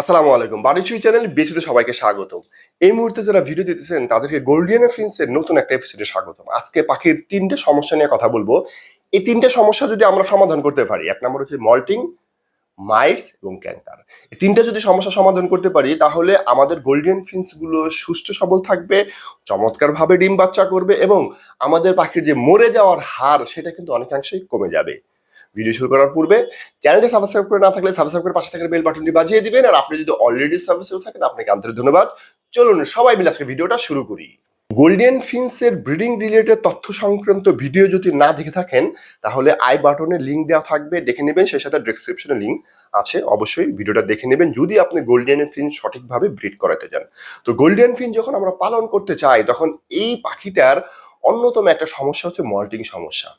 আসসালামু আলাইকুম। বাড়িছুই চ্যানেল বেশিতে সবাইকে স্বাগতম। এই মুহূর্তে যারা ভিডিও দিতেছেন, তাদেরকে গোল্ডিয়ান ফিন্সের নতুন একটা এপিসোডে স্বাগতম। আজকে পাখির তিনটে সমস্যা নিয়ে কথা বলব। এই তিনটে সমস্যা যদি আমরা সমাধান করতে পারি, এক নম্বর হচ্ছে মল্টিং মাইটস এবং ক্যান্সার এই তিনটে যদি সমস্যা সমাধান করতে পারি, তাহলে আমাদের গোল্ডিয়ান ফিন্সগুলো সুস্থ সবল থাকবে, চমৎকারভাবে ডিম বাচ্চা করবে এবং আমাদের পাখির যে মরে যাওয়ার হার, সেটা কিন্তু অনেকাংশেই কমে যাবে। ভিডিও শুরু করার পূর্বে চ্যানেলটি সাবস্ক্রাইব করে না থাকলে সাবস্ক্রাইব করে পাশে থাকা বেল বাটনটি বাজিয়ে দিবেন। আর আপনি যদি অলরেডি সাবস্ক্রাইব থাকেন, আপনাকে আন্তরিক ধন্যবাদ। চলুন, সবাই মিলে আজকে ভিডিওটা শুরু করি। গোল্ডেন ফিন্সের ব্রিডিং রিলেটেড তথ্য সংক্রান্ত ভিডিও যদি না দেখে থাকেন, তাহলে আই বাটনে লিঙ্ক দেওয়া থাকবে, দেখে নেবেন। সেই সাথে ডেসক্রিপশনে লিঙ্ক আছে। অবশ্যই ভিডিওটা দেখে নেবেন। যদি আপনি গোল্ডেন ফিন্স সঠিকভাবে ব্রিড করাতে চান তো গোল্ডেন ফিন যখন আমরা পালন করতে চাই, তখন এই পাখিটার অন্যতম একটা সমস্যা হচ্ছে মল্টিং সমস্যা।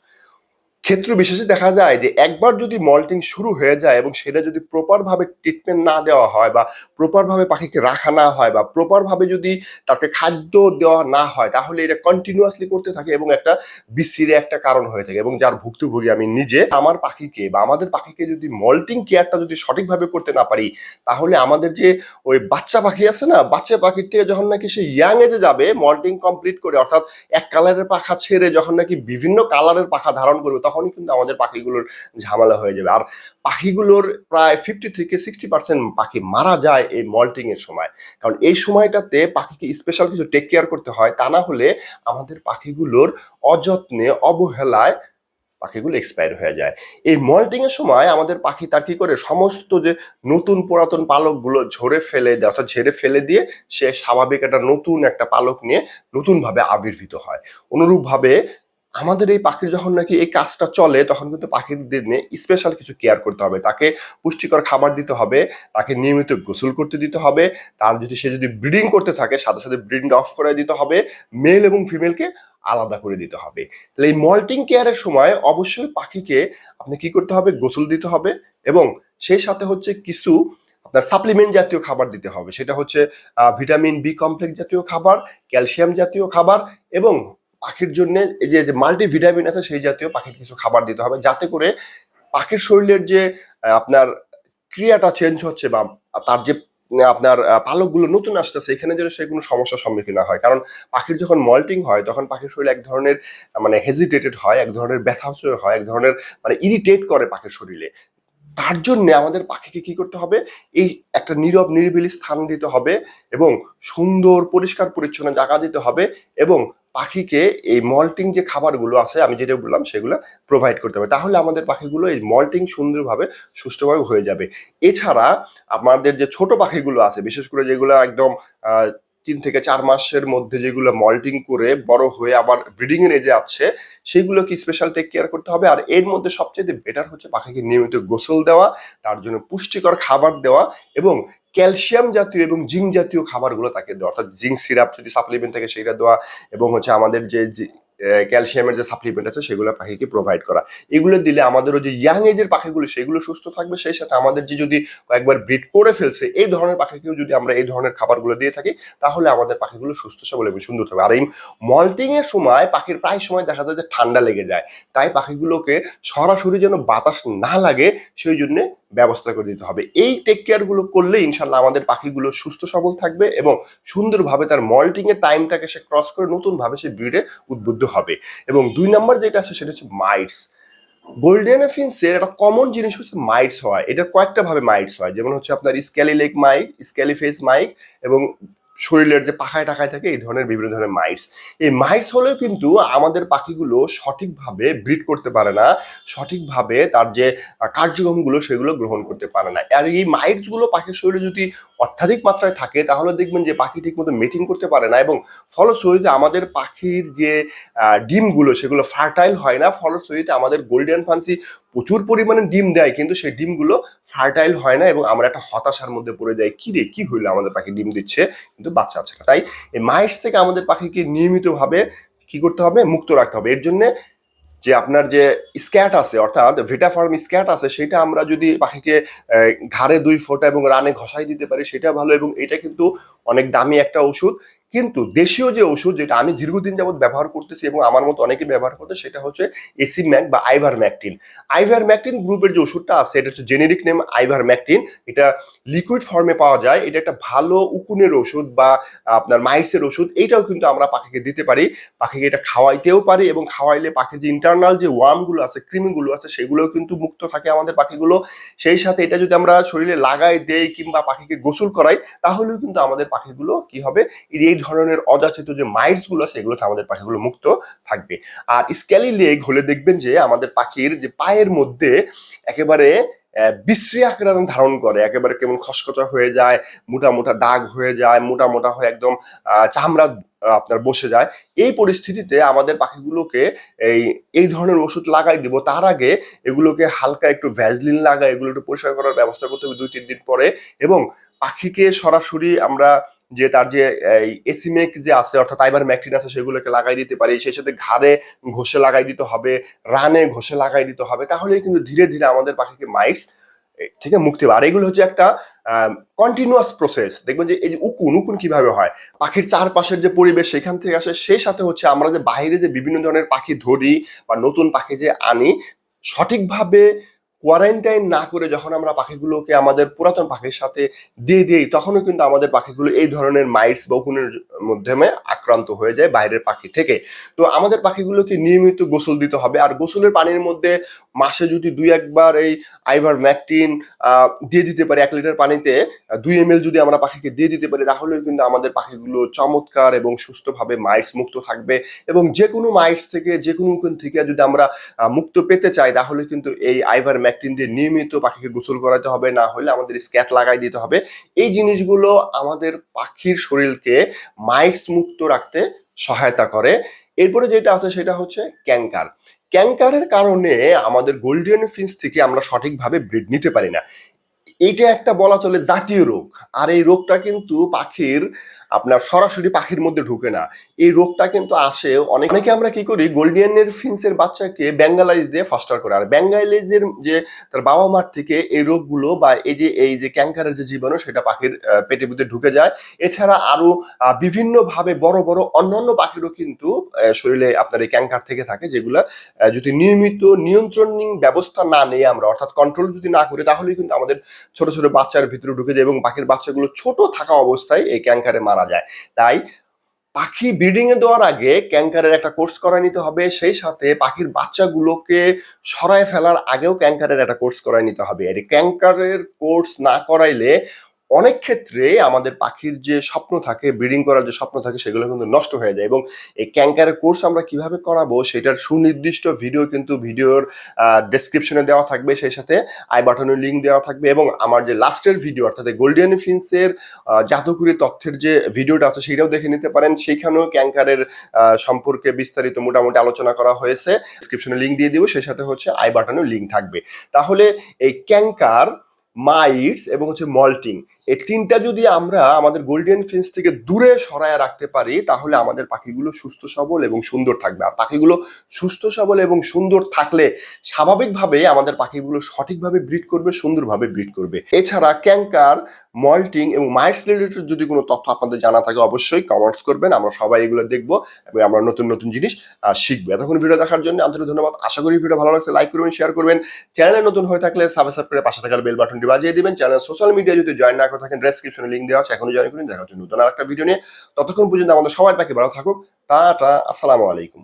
ক্ষেত্র বিশেষে দেখা যায় যে একবার যদি মল্টিং শুরু হয়ে যায় এবং সেটা যদি প্রপারভাবে ট্রিটমেন্ট না দেওয়া হয় বা প্রপারভাবে পাখিকে রাখা না হয় বা প্রপারভাবে যদি তাকে খাদ্য দেওয়া না হয়, তাহলে এটা কন্টিনিউয়াসলি করতে থাকে এবং একটা বিসিরে একটা কারণ হয়ে থাকে এবং যার ভুক্তভোগী আমি নিজে। আমার পাখিকে বা আমাদের পাখিকে যদি মল্টিং কেয়ারটা যদি সঠিকভাবে করতে না পারি, তাহলে আমাদের যে ওই বাচ্চা পাখি আছে না, বাচ্চা পাখির থেকে যখন নাকি সে ইয়াং এজে যাবে, মল্টিং কমপ্লিট করে অর্থাৎ এক কালারের পাখা ছেড়ে যখন নাকি বিভিন্ন কালারের পাখা ধারণ করবে তখনই কিন্তু আমাদের পাখিগুলোর ঝামেলা হয়ে যাবে। আর পাখিগুলোর প্রায় ফিফটি থেকে সিক্সটি পার্সেন্ট পাখি মারা যায় এই মল্টিং এর সময়। কারণ এই সময়টাতে পাখিকে স্পেশাল কিছু টেক কেয়ার করতে হয়, তা না হলে আমাদের পাখিগুলোর অযত্নে, অবহেলায় পাখিগুলো এক্সপায়ার হয়ে যায়। এই মল্টিং এর সময় আমাদের পাখি তার কি করে? সমস্ত যে নতুন পুরাতন পালকগুলো ঝরে ফেলে দেয়, অর্থাৎ ঝেড়ে ফেলে দিয়ে সে স্বাভাবিক একটা নতুন একটা পালক নিয়ে নতুনভাবে আবির্ভূত হয়। অনুরূপভাবে আমাদের এই পাখির যখন নাকি এই কাজটা চলে, তখন কিন্তু পাখিদের নিয়ে স্পেশাল কিছু কেয়ার করতে হবে। তাকে পুষ্টিকর খাবার দিতে হবে, তাকে নিয়মিত গোসল করতে দিতে হবে, তার যদি সে যদি ব্রিডিং করতে থাকে, সাথে সাথে ব্রিডিং অফ করে দিতে হবে মেল এবং ফিমেলকে আলাদা করে দিতে হবে। তাহলে এই মল্টিং কেয়ারের সময় অবশ্যই পাখিকে আপনি কি করতে হবে? গোসল দিতে হবে এবং সেই সাথে হচ্ছে কিছু আপনার সাপ্লিমেন্ট জাতীয় খাবার দিতে হবে। সেটা হচ্ছে ভিটামিন বি কমপ্লেক্স জাতীয় খাবার ক্যালসিয়াম জাতীয় খাবার এবং পাখির জন্য এই যে যে মাল্টিভিটামিন আছে সেই জাতীয় পাখির কিছু খাবার দিতে হবে যাতে করে পাখির শরীরের যে আপনার ক্রিয়াটা চেঞ্জ হচ্ছে বা তার যে আপনার পালকগুলো নতুন আসতেছে, এখানে যেন সে কোনো সমস্যার সম্মুখীন না হয়। কারণ পাখির যখন মল্টিং হয়, তখন পাখির শরীর এক ধরনের মানে হেজিটেটেড হয়, এক ধরনের ব্যথা হয় এক ধরনের মানে ইরিটেট করে পাখির শরীরে। তার জন্য আমাদের পাখিকে কি করতে হবে? এই একটা নীরব, নিরিবিলি স্থান দিতে হবে এবং সুন্দর, পরিষ্কার, পরিচ্ছন্ন জায়গা দিতে হবে এবং পাখিকে এই মল্টিং যে খাবারগুলো আছে, আমি যেটা বললাম সেগুলো প্রোভাইড করতে হবে। তাহলে আমাদের পাখিগুলো এই মল্টিং সুন্দরভাবে সুষ্ঠুভাবে হয়ে যাবে। এছাড়া আমাদের যে ছোট পাখিগুলো আছে, বিশেষ করে যেগুলো একদম তিন থেকে চার মাসের মধ্যে যেগুলো মল্টিং করে বড় হয়ে আবার ব্রিডিং এর এজে আছে, সেগুলোকে স্পেশাল টেক কেয়ার করতে হবে। আর এর মধ্যে সবচেয়ে বেটার হচ্ছে পাখিকে নিয়মিত গোসল দেওয়া, তার জন্য পুষ্টিকর খাবার দেওয়া এবং ক্যালসিয়াম জাতীয় এবং জিঙ্ক জাতীয় খাবারগুলো তাকে দেওয়া। অর্থাৎ জিঙ্ক সিরাপ যদি সাপ্লিমেন্ট থাকে, সেটা দেওয়া এবং হচ্ছে আমাদের যে ক্যালসিয়ামের যে সাপ্লিমেন্ট আছে, সেগুলো পাখিকে প্রোভাইড করা। এগুলো দিলে আমাদেরও যে ইয়াং এজের পাখিগুলো, সেগুলো সুস্থ থাকবে, সেই সাথে আমাদের যে যদি কয়েকবার ব্রিড করে ফেলছে, এই ধরনের পাখিকেও যদি আমরা এই ধরনের খাবারগুলো দিয়ে থাকি, তাহলে আমাদের পাখিগুলো সুস্থ সবল এবং সুন্দর থাকবে। আর এই মল্টিং এর সময় পাখির প্রায় সময় দেখা যায় যে ঠান্ডা লেগে যায়। তাই পাখিগুলোকে সরাসরি যেন বাতাস না লাগে, সেই জন্য ব্যবস্থা করে দিতে হবে। এই টেক কেয়ারগুলো করলে ইনশাল্লাহ আমাদের পাখিগুলো সুস্থ সবল থাকবে এবং সুন্দরভাবে তার মল্টিংয়ের টাইমটাকে সে ক্রস করে নতুনভাবে সে ব্রিডে উদ্বুদ্ধ হবে। এবং দুই নম্বর যেটা আছে সেটা হচ্ছে মাইটস গোল্ডেন ফিন্সের একটা কমন জিনিস হচ্ছে মাইটস হয় এটা কয়েকটা ভাবে মাইটস হয়। যেমন হচ্ছে আপনার scaly leg mite scaly face mite এবং শরীরের যে পাখায় টাকায় থাকে, এই ধরনের বিভিন্ন ধরনের মাইটস। এই মাইটস হলেও কিন্তু আমাদের পাখিগুলো সঠিকভাবে ব্রিড করতে পারে না, সঠিকভাবে তার যে কার্যক্রমগুলো সেগুলো গ্রহণ করতে পারে না। আর এই মাইটসগুলো পাখির শরীরে যদি অত্যাধিক মাত্রায় থাকে, তাহলে দেখবেন যে পাখি ঠিক মতো মেটিং করতে পারে না এবং ফলশ্রুতিতে আমাদের পাখির যে ডিমগুলো, সেগুলো ফার্টাইল হয় না, ফলশ্রুতিতে আমাদের গোল্ডেন ফান্সি প্রচুর পরিমাণে ডিম দেয়, কিন্তু সেই ডিমগুলো ফার্টাইল হয় না এবং আমরা একটা হতাশার মধ্যে পড়ে যাই, কি রে, কি হইল? আমাদের পাখি ডিম দিচ্ছে? কিন্তু বাচ্চা আছে তাই এই মাইটস থেকে আমাদের পাখিকে নিয়মিতভাবে কি করতে হবে? মুক্ত রাখতে হবে। এর জন্যে যে আপনার যে স্ক্যাট আছে, অর্থাৎ ভিটাফার্ম স্ক্যাট আছে, সেটা আমরা যদি পাখিকে ঘাড়ে দুই ফোঁটা এবং রানে ঘষাই দিতে পারি, সেটা ভালো এবং এটা কিন্তু অনেক দামি একটা ওষুধ। কিন্তু দেশীয় যে ওষুধ যেটা আমি দীর্ঘদিন যাবত ব্যবহার করতেছি এবং আমার মতো অনেকে ব্যবহার করতে, সেটা হচ্ছে এসি ম্যাক বা আইভার ম্যাকটিন আইভার ম্যাকটিন গ্রুপের যে ওষুধটা আছে, এটা হচ্ছে জেনেরিক নেম আইভার ম্যাকটিন এটা লিকুইড ফর্মে পাওয়া যায়। এটা একটা ভালো উকুনের ওষুধ বা আপনার মাইসের ওষুধ। এইটাও কিন্তু আমরা পাখিকে দিতে পারি। পাখিকে এটা খাওয়াইতেও পারি এবং খাওয়াইলে পাখির যে ইন্টারনাল যে ওয়ার্মগুলো আছে কৃমিগুলো আছে, সেগুলোও কিন্তু মুক্ত থাকে আমাদের পাখিগুলো। সেই সাথে এটা যদি আমরা শরীরে লাগাই দেই কিংবা পাখিকে গোসল করাই, তাহলেও কিন্তু আমাদের পাখিগুলো কি হবে? এই ধরনের অযাচিত যে মাইটসগুলো আছে আমাদের পাখিগুলো মুক্ত থাকবে। আর স্ক্যালি লেগ হলে দেখবেন যে আমাদের পাখির যে পায়ের মধ্যে একেবারে বিশ্রী আকার ধারণ করে। একেবারে কেমন খসখচা হয়ে যায়, মোটা মোটা দাগ হয়ে যায়, মোটা মোটা হয়ে একদম চামড়া আপনার বসে যায়। এই পরিস্থিতিতে আমাদের পাখিগুলোকে এই এই ধরনের ওষুধ লাগাই দিব। তার আগে এগুলোকে হালকা একটু ভ্যাজলিন লাগা এগুলো একটু পরিষ্কার করার ব্যবস্থা করতে হবে দুই, তিন দিন পরে। এবং পাখিকে সরাসরি আমরা যে তার যে এসিমেক যে আছে, অর্থাৎ আইবার ম্যাকটিন আছে, সেগুলোকে লাগাই দিতে পারি। সেই সাথে ঘাড়ে ঘষে লাগাই দিতে হবে, রানে ঘষে লাগাই দিতে হবে। তাহলে কিন্তু ধীরে ধীরে আমাদের পাখিকে মাইটস থেকে মুক্তি পাবে আর এগুলো হচ্ছে একটা কন্টিনিউয়াস প্রসেস দেখবেন যে এই যে উকুন উকুন কীভাবে হয়? পাখির চারপাশের যে পরিবেশ সেখান থেকে আসে, সেই সাথে হচ্ছে আমরা যে বাইরে যে বিভিন্ন ধরনের পাখি ধরি বা নতুন পাখি যে আনি, সঠিকভাবে কোয়ারেন্টাইন না করে যখন আমরা পাখিগুলোকে আমাদের পুরাতন পাখির সাথে দিয়ে দিই, তখনও কিন্তু আমাদের পাখিগুলো এই ধরনের মাইটস বা উকুনের মাধ্যমে আক্রান্ত হয়ে যায় বাইরের পাখি থেকে। তো আমাদের পাখিগুলোকে নিয়মিত গোসল দিতে হবে আর গোসলের পানির মধ্যে মাসে যদি দুই একবার এই আইভার ম্যাকটিন দিয়ে দিতে পারি, এক লিটার পানিতে, দুই এম যদি আমরা পাখিকে দিয়ে দিতে পারি, তাহলেও কিন্তু আমাদের পাখিগুলো চমৎকার এবং সুস্থভাবে মাইটস মুক্ত থাকবে এবং যে কোনো মাইটস থেকে যে কোনো থেকে যদি আমরা মুক্ত পেতে চাই, তাহলে কিন্তু এই আইভার ম্যাকটিন দিয়ে নিয়মিত পাখিকে গোসল করাতে হবে, না হলে আমাদের স্ক্যাট লাগাই দিতে হবে। এই জিনিসগুলো আমাদের পাখির শরীরকে মাইটস মুক্ত রাখতে সহায়তা করে। এরপরে যেটা আছে সেটা হচ্ছে ক্যাঙ্কার ক্যাঙ্কারের কারণে আমাদের গোল্ডেন ফিন্স থেকে আমরা সঠিকভাবে ব্রিড নিতে পারি না। এটা একটা বলা চলে জাতীয় রোগ। আর এই রোগটা কিন্তু পাখির আপনার সরাসরি পাখির মধ্যে ঢুকে না। এই রোগটা কিন্তু আসে অনেক অনেকে আমরা কি করি গোল্ডিয়ানের ফিন্সের বাচ্চাকে ব্যাঙ্গালাইজ দিয়ে ফাস্টার করে। আর ব্যাঙ্গালাইজের যে তার বাবা মার থেকে এই রোগগুলো বা এই যে এই যে ক্যাঙ্কারের যে জীবাণু সেটা পাখির পেটের ভিতরে ঢুকে যায়। এছাড়া আরও আহ, বিভিন্নভাবে বড় বড় অন্যান্য পাখিরও কিন্তু শরীরে আপনার এই ক্যাঙ্কার থেকে থাকে যেগুলো যদি নিয়মিত নিয়ন্ত্রণ ব্যবস্থা না নেই আমরা অর্থাৎ কন্ট্রোল যদি না করি তাহলেই কিন্তু আমাদের ছোট ছোট বাচ্চার ভিতরে ঢুকে যায় এবং পাখির বাচ্চাগুলো ছোট থাকা অবস্থায় এই ক্যাঙ্কারে মারা যায়। তাই পাখি ব্রিডিং এ দেওয়ার আগে ক্যাঙ্কারের একটা কোর্স করায় নিতে হবে, সেই সাথে পাখির বাচ্চাগুলোকে সরায় ফেলার আগেও ক্যাঙ্কারের একটা কোর্স করায় নিতে হবে। আর ক্যাঙ্কারের কোর্স না করাইলে অনেক ক্ষেত্রে আমাদের পাখির যে স্বপ্ন থাকে ব্রিডিং করার যে স্বপ্ন থাকে, সেগুলো কিন্তু নষ্ট হয়ে যায় এবং এই ক্যাঙ্কারের কোর্স আমরা কীভাবে করাবো সেটার সুনির্দিষ্ট ভিডিও কিন্তু ভিডিওর ডেসক্রিপশনে দেওয়া থাকবে। সেই সাথে আই বাটনের লিঙ্ক দেওয়া থাকবে এবং আমার যে লাস্টের ভিডিও অর্থাৎ গোল্ডেন ফিন্সের জাদুকরি তথ্যের যে ভিডিওটা আছে সেটাও দেখে নিতে পারেন। সেইখানেও ক্যাঙ্কারের সম্পর্কে বিস্তারিত মোটামুটি আলোচনা করা হয়েছে। ডিসক্রিপশনে লিঙ্ক দিয়ে দিব, সেই সাথে হচ্ছে আই বাটনেও লিঙ্ক থাকবে। তাহলে এই ক্যাঙ্কার মাইটস এবং হচ্ছে মল্টিং এই তিনটা যদি আমরা আমাদের গোল্ডেন ফিন্স থেকে দূরে সরায় রাখতে পারি, তাহলে আমাদের পাখিগুলো সুস্থ, সবল এবং সুন্দর থাকবে। আর পাখিগুলো সুস্থ, সবল এবং সুন্দর থাকলে স্বাভাবিকভাবে আমাদের পাখিগুলো সঠিকভাবে ব্রিড করবে, সুন্দরভাবে ব্রিড করবে। এছাড়া ক্যাঙ্কার মল্টিং এবং মাইটস রিলেটেড যদি কোনো তথ্য আপনাদের জানা থাকে, অবশ্যই কমেন্টস করবেন। আমরা সবাই এগুলো দেখব এবং আমরা নতুন নতুন জিনিস শিখব। এতক্ষণ ভিডিও দেখার জন্য আন্তরিক ধন্যবাদ। আশা করি ভিডিও ভালো লাগছে লাইক করবেন শেয়ার করবেন। চ্যানেলে নতুন হয়ে থাকলে সাবস্ক্রাইব করে পাশে থাকার বেল বাটনটি বাজিয়ে দিবেন। চ্যানেল সোশ্যাল মিডিয়া যদি জয়েন না করে থাকেন ডেসক্রিপশনে লিঙ্ক দেওয়া আছে, এখনই জয়েন করুন, দেখা হচ্ছে নতুন আর একটা ভিডিও নিয়ে। ততক্ষণ পর্যন্ত আমাদের সবাই পাখি ভালো থাকুক। টাটা, আসসালামু আলাইকুম।